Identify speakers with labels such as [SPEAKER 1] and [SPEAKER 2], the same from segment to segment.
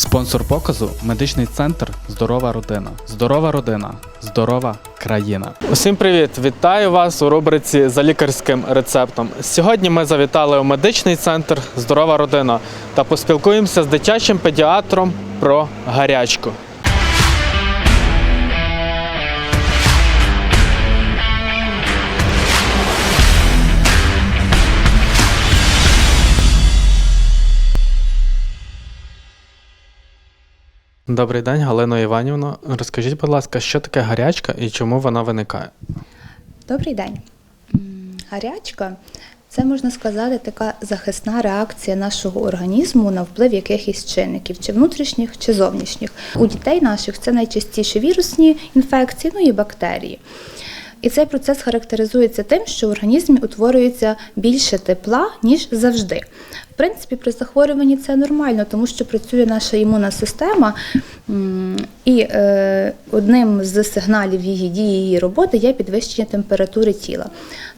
[SPEAKER 1] Спонсор показу медичний центр Здорова родина. Здорова родина, здорова країна.
[SPEAKER 2] Усім привіт! Вітаю вас у рубриці за лікарським рецептом. Сьогодні ми завітали у медичний центр Здорова родина та поспілкуємося з дитячим педіатром про гарячку. Добрий день, Галино Іванівно. Розкажіть, будь ласка, що таке гарячка і чому вона виникає?
[SPEAKER 3] Добрий день. Гарячка це можна сказати така захисна реакція нашого організму на вплив якихось чинників, чи внутрішніх, чи зовнішніх. У дітей наших це найчастіше вірусні інфекції, ну і бактерії. І цей процес характеризується тим, що в організмі утворюється більше тепла, ніж завжди. В принципі, при захворюванні це нормально, тому що працює наша імунна система, і е, одним з сигналів її дії, її роботи є підвищення температури тіла.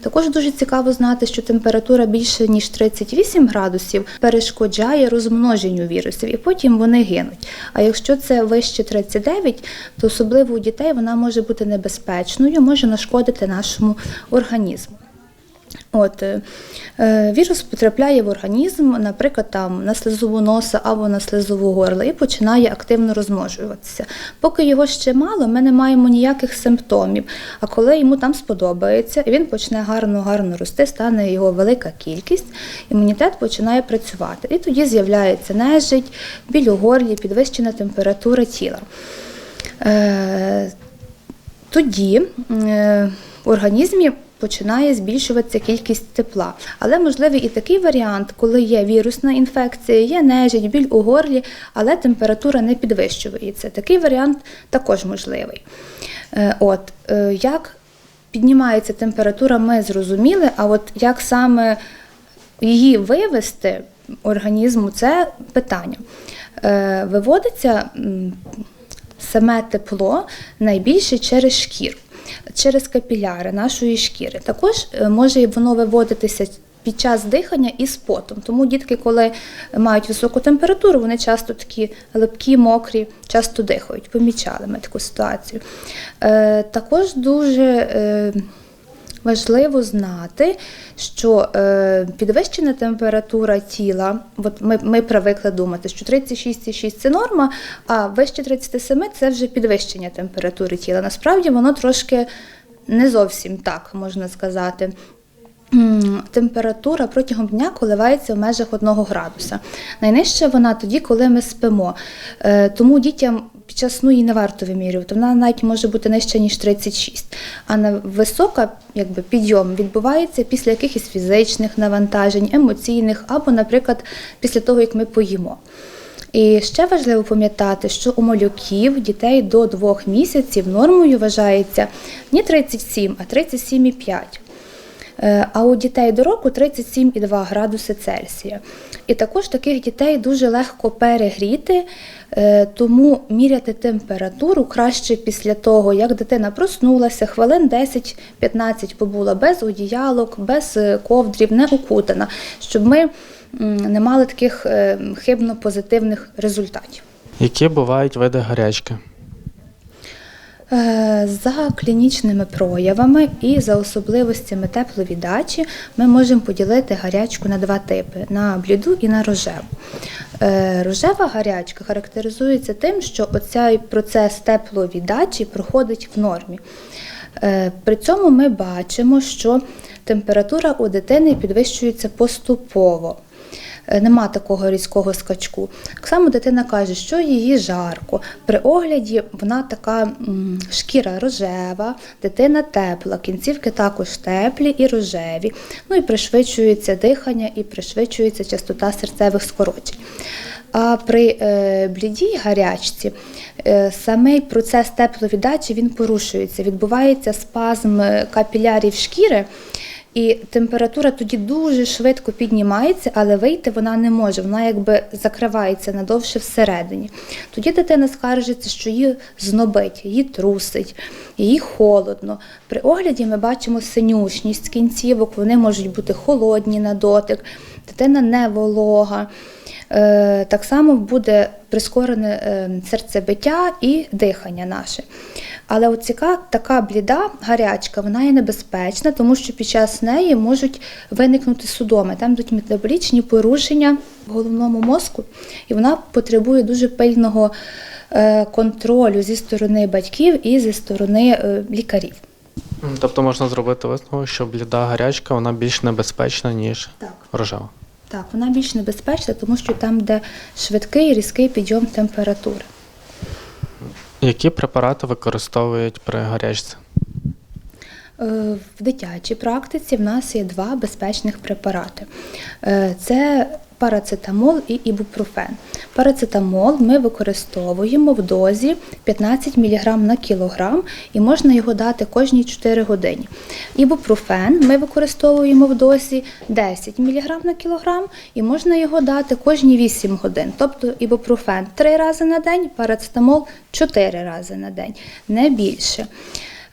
[SPEAKER 3] Також дуже цікаво знати, що температура більше ніж 38 градусів перешкоджає розмноженню вірусів, і потім вони гинуть. А якщо це вище 39, то особливо у дітей вона може бути небезпечною, може нашкодити нашому організму. От, е, е, вірус потрапляє в організм, наприклад, там, на слизову носа або на слизову горла і починає активно розмножуватися. Поки його ще мало, ми не маємо ніяких симптомів. А коли йому там сподобається, він почне гарно-гарно рости, стане його велика кількість, імунітет починає працювати. І тоді з'являється нежить, біль у горлі, підвищена температура тіла. Е, тоді в організмі починає збільшуватися кількість тепла. Але можливий і такий варіант, коли є вірусна інфекція, є нежить, біль у горлі, але температура не підвищується. Такий варіант також можливий. Е, От, е, як піднімається температура, ми зрозуміли, а от як саме її вивести організму, це питання. Е, Виводиться саме тепло найбільше через шкіру, через капіляри нашої шкіри. Також е, може воно виводитися під час дихання і з потом. Тому дітки, коли мають високу температуру, вони часто такі липкі, мокрі, часто дихають. Помічали ми таку ситуацію. Е, Також дуже е, Важливо знати, що е, підвищена температура тіла, от ми, ми привикли думати, що 36,6 це норма, а вище 37 це вже підвищення температури тіла. Насправді воно трошки не зовсім так можна сказати. Температура протягом дня коливається в межах 1 градуса. Найнижча вона тоді, коли ми спимо. Е, Тому дітям під час сну її не варто вимірювати. Вона навіть може бути нижча, ніж 36. А на висока якби, підйом відбувається після якихось фізичних навантажень, емоційних або, наприклад, після того, як ми поїмо. І ще важливо пам'ятати, що у малюків дітей до 2 місяців нормою вважається не 37, а 37,5. Е, А у дітей до року 37,2 градуси Цельсія. І також таких дітей дуже легко перегріти, е, тому міряти температуру краще після того, як дитина проснулася, хвилин 10-15 побула без одіялок, без е, ковдрів, не укутана, щоб ми не мали таких хибно позитивних результатів.
[SPEAKER 2] Які бувають види гарячки?
[SPEAKER 3] Е, За клінічними проявами і за особливостями тепловіддачі ми можемо поділити гарячку на два типи: на бліду і на рожеву. Е, Рожева гарячка характеризується тим, що оцей процес тепловіддачі проходить в нормі. Е, При цьому ми бачимо, що температура у дитини підвищується поступово. Е, Нема такого різкого скачку. Так само дитина каже, що її жарко. При огляді вона така шкіра рожева, дитина тепла, кінцівки також теплі і рожеві. Ну і пришвидшується дихання і пришвидшується частота серцевих скорочень. А при е, блідій гарячці е, самий процес тепловіддачі він порушується. Відбувається спазм капілярів шкіри, і температура тоді дуже швидко піднімається, але вийти вона не може. Вона якби закривається надовше всередині. Тоді дитина скаржиться, що її знобить, її трусить, їй холодно. При огляді ми бачимо синюшність кінцівок, вони можуть бути холодні на дотик. дитина не волога. Е, Так само буде прискорене е, серцебиття і дихання наше. Але от ціка, така бліда гарячка, вона є небезпечна, тому що під час неї можуть виникнути судоми. Там йдуть метаболічні порушення в головному мозку, і вона потребує дуже пильного е, контролю зі сторони батьків і зі сторони е, лікарів.
[SPEAKER 2] Тобто можна зробити висновок, що бліда гарячка вона більш небезпечна, ніж
[SPEAKER 3] Так.
[SPEAKER 2] рожева.
[SPEAKER 3] Так, вона більш небезпечна, тому що там, де швидкий різкий підйом температури.
[SPEAKER 2] Які препарати використовують при гарячці?
[SPEAKER 3] Е, В дитячій практиці в нас є два безпечних препарати. Е, Це парацетамол і ібупрофен. Парацетамол ми використовуємо в дозі 15 мг на кілограм і можна його дати кожні 4 години. Ібупрофен ми використовуємо в дозі 10 мг на кілограм і можна його дати кожні 8 годин. Тобто ібупрофен 3 рази на день, парацетамол 4 рази на день, не більше.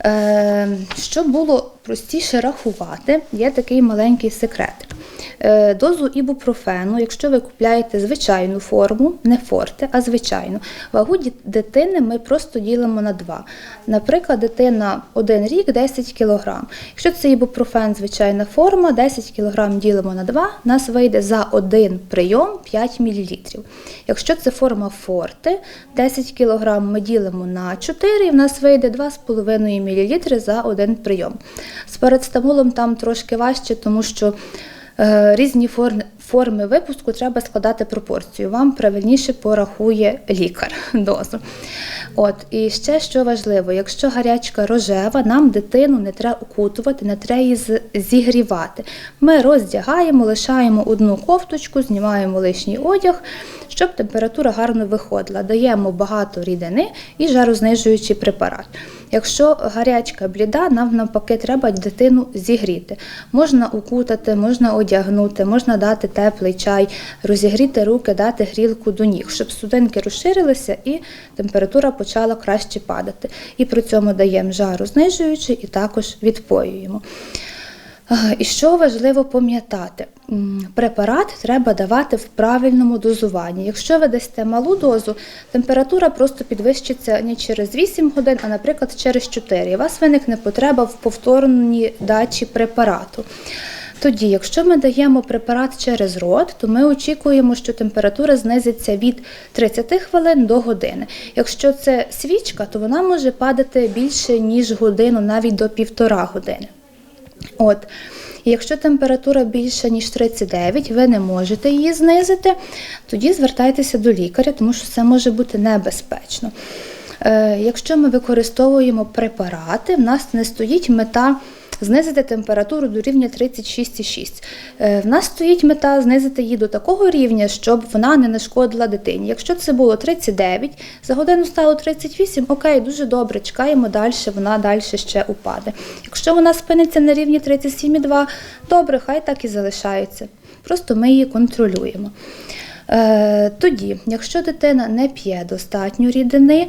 [SPEAKER 3] Е, Щоб було простіше рахувати, є такий маленький секрет. Е, Дозу ібупрофену, якщо ви купляєте звичайну форму, не форте, а звичайну, вагу дитини ми просто ділимо на 2. Наприклад, дитина 1 рік 10 кг. Якщо це ібупрофен звичайна форма, 10 кг ділимо на 2, у нас вийде за один прийом 5 мл. Якщо це форма форте, 10 кг ми ділимо на 4, і в нас вийде 2,5 мл за один прийом. З парацетамолом там трошки важче, тому що різні форми, форми випуску треба складати пропорцію. Вам правильніше порахує лікар дозу. От, і ще що важливо, якщо гарячка рожева, нам дитину не треба укутувати, не треба її зігрівати. Ми роздягаємо, лишаємо одну кофточку, знімаємо лишній одяг, щоб температура гарно виходила. Даємо багато рідини і жарознижуючий препарат. Якщо гарячка бліда, нам навпаки треба дитину зігріти. Можна укутати, можна одягнути, можна дати теплий чай, розігріти руки, дати грілку до ніг, щоб судинки розширилися і температура почала краще падати. І при цьому даємо жарознижуючий і також відпоюємо. І що важливо пам'ятати, препарат треба давати в правильному дозуванні. Якщо ви дасте малу дозу, температура просто підвищиться не через 8 годин, а, наприклад, через 4. І у вас виникне потреба в повторній дачі препарату. Тоді, якщо ми даємо препарат через рот, то ми очікуємо, що температура знизиться від 30 хвилин до години. Якщо це свічка, то вона може падати більше ніж годину, навіть до півтора години. От. Якщо температура більша, ніж 39, ви не можете її знизити, тоді звертайтеся до лікаря, тому що це може бути небезпечно. Е, якщо ми використовуємо препарати, в нас не стоїть мета знизити температуру до рівня 36,6. Е, В нас стоїть мета знизити її до такого рівня, щоб вона не нашкодила дитині. Якщо це було 39, за годину стало 38, окей, дуже добре, чекаємо далі, вона далі ще упаде. Якщо вона спиниться на рівні 37,2, добре, хай так і залишається. Просто ми її контролюємо. Е, Тоді, якщо дитина не п'є достатньо рідини,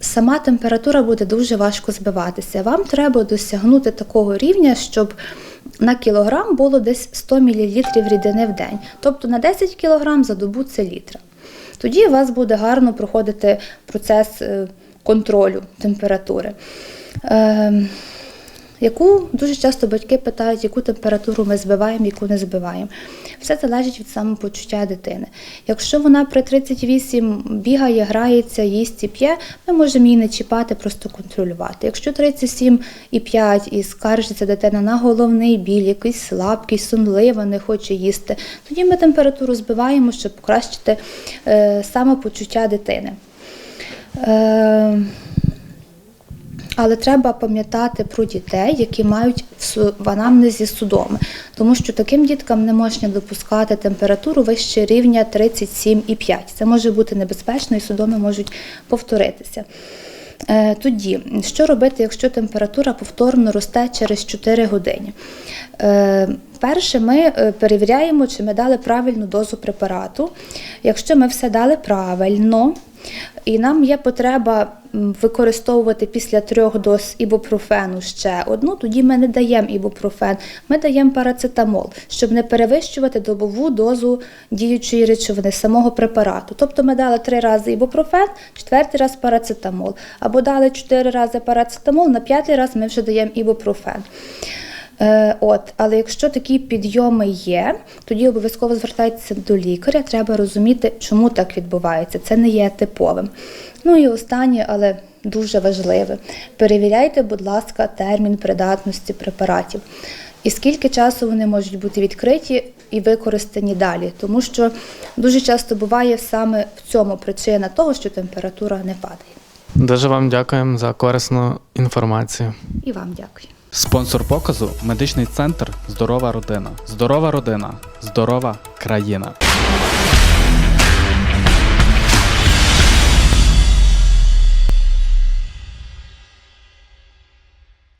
[SPEAKER 3] сама температура буде дуже важко збиватися. Вам треба досягнути такого рівня, щоб на кілограм було десь 100 мл рідини в день. Тобто на 10 кг за добу це літра. Тоді у вас буде гарно проходити процес е, контролю температури. Яку дуже часто батьки питають, яку температуру ми збиваємо, яку не збиваємо. Все залежить від самопочуття дитини. Якщо вона при 38 бігає, грається, їсть і п'є, ми можемо її не чіпати, просто контролювати. Якщо 37,5 і скаржиться дитина на головний біль, якийсь слабкість, сонлива, не хоче їсти, тоді ми температуру збиваємо, щоб покращити е, самопочуття дитини. Е, але треба пам'ятати про дітей, які мають в анамнезі судоми, тому що таким діткам не можна допускати температуру вище рівня 37,5. Це може бути небезпечно і судоми можуть повторитися. Е, Тоді, що робити, якщо температура повторно росте через 4 години? Е, Перше, ми е, перевіряємо, чи ми дали правильну дозу препарату. Якщо ми все дали правильно, І нам є потреба використовувати після трьох доз ібупрофену ще одну, тоді ми не даємо ібупрофен, ми даємо парацетамол, щоб не перевищувати добову дозу діючої речовини самого препарату. Тобто ми дали три рази ібупрофен, четвертий раз парацетамол, або дали чотири рази парацетамол, на п'ятий раз ми вже даємо ібупрофен. Е, От, але якщо такі підйоми є, тоді обов'язково звертайтеся до лікаря. Треба розуміти, чому так відбувається. Це не є типовим. Ну і останнє, але дуже важливе. Перевіряйте, будь ласка, термін придатності препаратів. І скільки часу вони можуть бути відкриті і використані далі, тому що дуже часто буває саме в цьому причина того, що температура не падає.
[SPEAKER 2] Дуже вам дякуємо за корисну інформацію.
[SPEAKER 3] І вам дякую.
[SPEAKER 1] Спонсор показу медичний центр Здорова родина. Здорова родина, здорова країна.